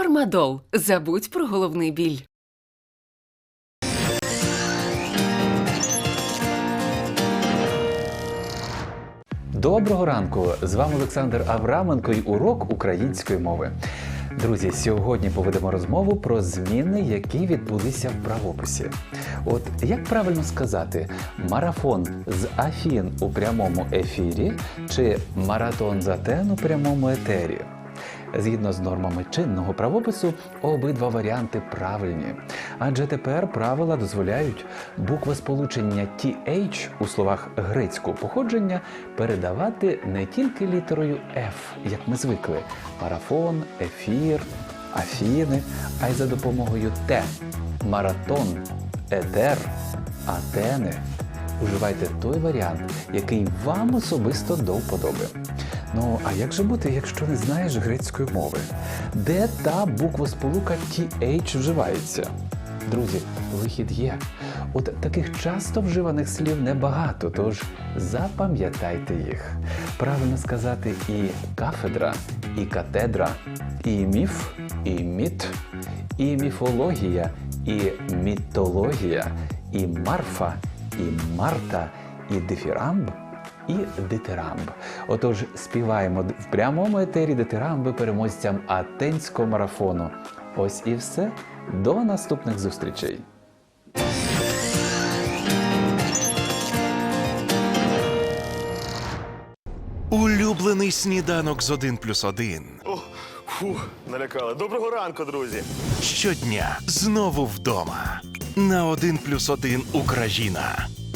Фармадол. Забудь про головний біль. Доброго ранку! З вами Олександр Авраменко і урок української мови. Друзі, сьогодні поведемо розмову про зміни, які відбулися в правописі. От як правильно сказати, марафон з Афін у прямому ефірі чи маратон з Атен у прямому етері? Згідно з нормами чинного правопису, обидва варіанти правильні. Адже тепер правила дозволяють буквосполучення TH у словах грецького походження передавати не тільки літерою F, як ми звикли: марафон, ефір, афіни, а й за допомогою Т маратон, етер, атени. Уживайте той варіант, який вам особисто до вподоби. Ну, а як же бути, якщо не знаєш грецької мови? Де та буквосполука TH вживається? Друзі, вихід є. От таких часто вживаних слів небагато, тож запам'ятайте їх. Правильно сказати і кафедра, і катедра, і міф, і міт, і міфологія, і мітологія, і марфа, і марта, і дифірамб і дитирамб. Отож, співаємо в прямому етері дитирамби переможцям атенського марафону. Ось і все. До наступних зустрічей. Улюблений сніданок з 1 плюс 1. О, фу, налякали. Доброго ранку, друзі. Щодня знову вдома. На 1 плюс 1 Україна